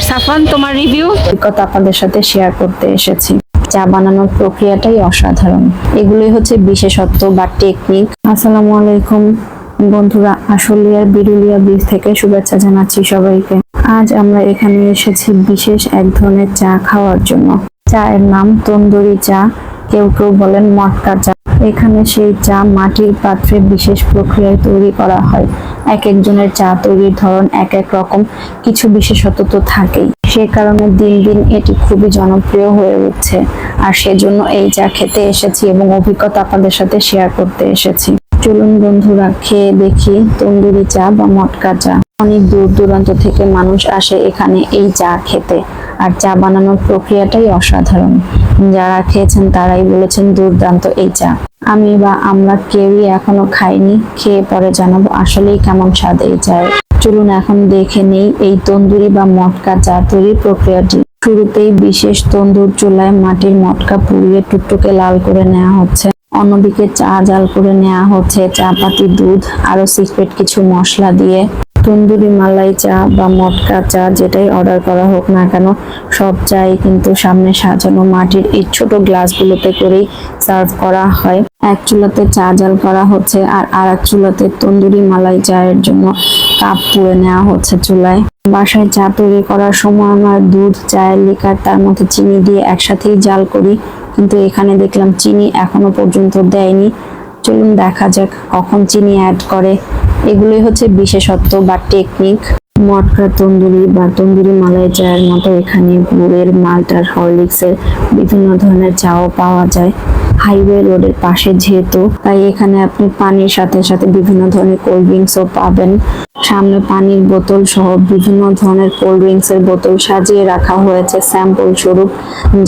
আর সাফান, তোমার রিভিউ অভিজ্ঞতা আপনাদের সাথে শেয়ার করতে এসেছি। চা বানানোর প্রক্রিয়াটাই অসাধারণ। এগুলোই হচ্ছে বিশেষত্ব বা টেকনিক আসসালামু আলাইকুম। বন্ধুরা, আশুলিয়ার বিরুলিয়া বীজ থেকে শুভেচ্ছা জানাচ্ছি সবাইকে। আজ আমরা এখানে এসেছি বিশেষ এক ধরনের চা খাওয়ার জন্য। চায়ের নাম তন্দুরি চা। কেউ কেউ বলেন মটকা চা। এখানে সেই চা মাটির পাত্রে বিশেষ প্রক্রিয়ায় তৈরি করা হয়। এক একজনের চা তৈরির ধরন এক এক রকম, কিছু বিশেষত্ব তো থাকেই। সে কারণে দিন দিন এটি খুবই জনপ্রিয় হয়ে উঠছে। আর সেজন্য এই চা খেতে এসেছি এবং অভিজ্ঞতা আপনাদের সাথে শেয়ার করতে এসেছি। চলুন বন্ধুরা, খেয়ে দেখি তন্দুরি চা বা মটকা চা। অনেক দূর দূরান্ত থেকে মানুষ আসে এখানে এই চা খেতে। আর চা বানানোর প্রক্রিয়াটাই অসাধারণ। যারা খেয়েছেন তারাই বলেছেন দুর্দান্ত এই চা। আমি বা আমরা কেউই এখনও খাইনি, খেয়ে পরে জানাব আসলেই কেমন স্বাদ এই চায়ের। চলুন এখন দেখে নেই এই তন্দুরি বা মটকা চা তৈরির প্রক্রিয়াটি। শুরুতেই বিশেষ তন্দুর চুলায় মাটির মটকা পুড়িয়ে টুকটুকে লাল করে নেওয়া হচ্ছে। অন্যদিকে চা জাল করে নেওয়া হচ্ছে চা পাতি দুধ আরও সিক্রেট কিছু মশলা দিয়ে। তন্দুরি মালাই চা বা মটকা চা যেটাই অর্ডার করা হোক না কেন, সব চাই কিন্তু সামনে সাজানো মাটির এই ছোট গ্লাসগুলোতে করেই সার্ভ করা হয়। এক চুলাতে চা জাল করা হচ্ছে আর আর এক চুলাতে তন্দুরি মালাই চায়ের জন্য কাপ পুড়ে নেওয়া হচ্ছে চুলায়। বাসায় চা তৈরি করার সময় আমরা দুধ, চায়ের লিকার তার মধ্যে চিনি দিয়ে একসাথেই জাল করি। কিন্তু এখানে দেখলাম চিনি এখনও পর্যন্ত দেয়নি। চলুন দেখা যাক কখন চিনি অ্যাড করে। এগুলোই হচ্ছে বিশেষত্ব বা টেকনিক মটকা তন্দুরি বা তন্দুরি মালাই চায়ের মতো এখানে গুড়ের মাল্টার হরলিক্সের বিভিন্ন ধরনের চাও পাওয়া যায়। হাইওয়ে রোডের পাশে যেহেতু, তাই এখানে আপনি পানির সাথে সাথে বিভিন্ন ধরনের কোল্ড ড্রিঙ্কসও পাবেন। সামনে পানির বোতল সহ বিভিন্ন ধরনের কোল্ড ড্রিঙ্কস এর বোতল সাজিয়ে রাখা হয়েছে স্যাম্পল স্বরূপ,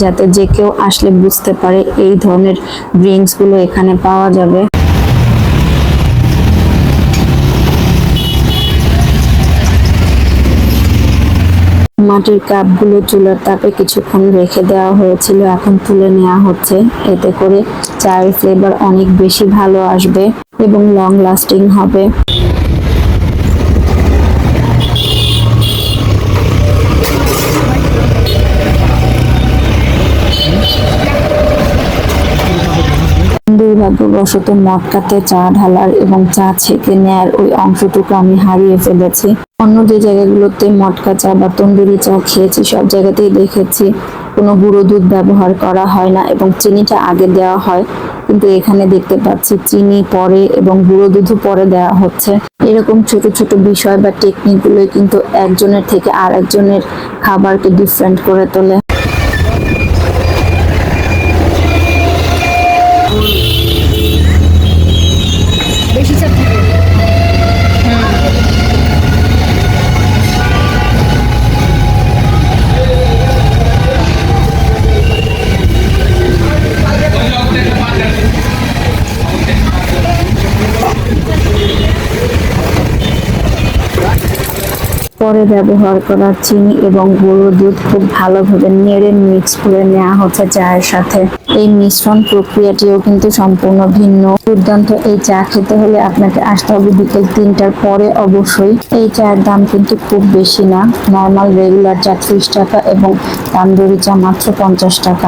যাতে যে কেউ আসলে বুঝতে পারে এই ধরনের ড্রিঙ্কসগুলো এখানে পাওয়া যাবে। মাটির কাপগুলো চুলার তাপে কিছুক্ষণ রেখে দেওয়া হয়েছিল, এখন তুলে নেওয়া হচ্ছে। এতে করে চায়ের ফ্লেভার অনেক বেশি ভালো আসবে এবং লং লাস্টিং হবে। দুর্ভাগ্যবশত মটকাতে চা ঢালার এবং চা ছেঁকে নেয়ার ওই অংশটুকু আমি হারিয়ে ফেলেছি। অন্য যে জায়গাগুলোতে মটকা চা বা তন্দুরি চা খেয়েছি, সব জায়গাতেই দেখেছি কোনো গুঁড়ো দুধ ব্যবহার করা হয় না এবং চিনিটা আগে দেওয়া হয়, কিন্তু এখানে দেখতে পাচ্ছি চিনি পরে এবং গুঁড়ো দুধও পরে দেওয়া হচ্ছে। এরকম ছোট ছোট বিষয় বা টেকনিকগুলোই কিন্তু একজনের থেকে আর একজনের খাবারকে ডিফারেন্ট করে তোলে। পরে ব্যবহার করা চিনি এবং গুঁড়ো দুধ খুব ভালোভাবে নেড়ে মিক্স করে নেওয়া হচ্ছে চায়ের সাথে। এই মিশ্রণ প্রক্রিয়াটিও কিন্তু সম্পূর্ণ ভিন্ন। দুর্দান্ত এই চা খেতে হলে আপনাকে আসতে হবে বিকেল তিনটার পরে। অবশ্যই এই চায়ের দাম কিন্তু খুব বেশি না। নর্মাল রেগুলার চা ত্রিশ টাকা এবং তান্দুরি চা মাত্র পঞ্চাশ টাকা।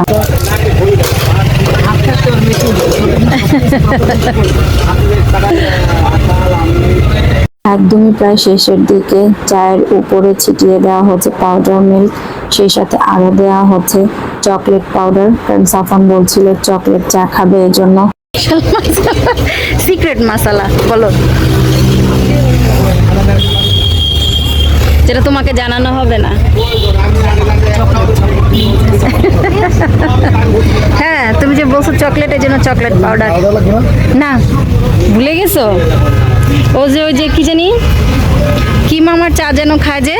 একদমই প্রায় শেষের দিকে চায়ের উপরে ছিটিয়ে দেওয়া হচ্ছে পাউডার মিল্ক সেই সাথে আরও দেওয়া হচ্ছে চকলেট পাউডার কারণ সাফান বলছিল চকলেট চা খাবে এই জন্য সিক্রেট মশলা, বলো। যেটা তোমাকে জানানো হবে না। হ্যাঁ তুমি যে বলছো চকলেটের জন্য চকলেট পাউডার না, ভুলে গেছো? ও যে, ওই যে, কি জানি? কি মামার চা যেন খায় যে?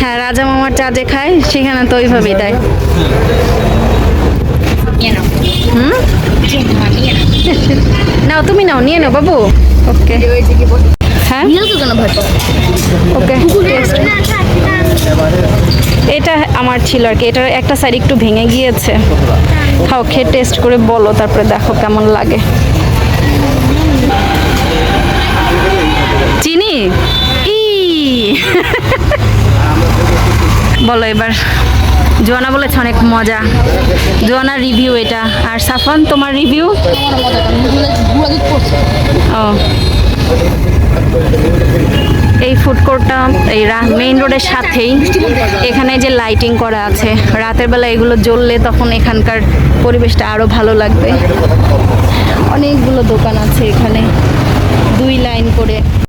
হ্যাঁ রাজা মামার চা যে খায়, সেখানে তো ওইভাবেই দেয়। নাও, তুমি নাও, নিয়ে নাও, বাবু। ওকে। হ্যাঁ? এটা আমার ছিল আর কি। এটার একটা সাইড একটু ভেঙে গিয়েছে। খাও, খেয়ে টেস্ট করে বলো, তারপরে দেখো কেমন লাগে। বলো এবার। জোয়ানা বলেছে অনেক মজা। জোয়ানার রিভিউ এটা। আর সাফন, তোমার রিভিউ ও। এই ফুড কোর্টটা এই মেইন রোডের সাথেই। এখানে যে লাইটিং করা আছে, রাতের বেলা এগুলো জ্বললে তখন এখানকার পরিবেশটা আরও ভালো লাগবে। অনেকগুলো দোকান আছে এখানে। দুই লাইন করে।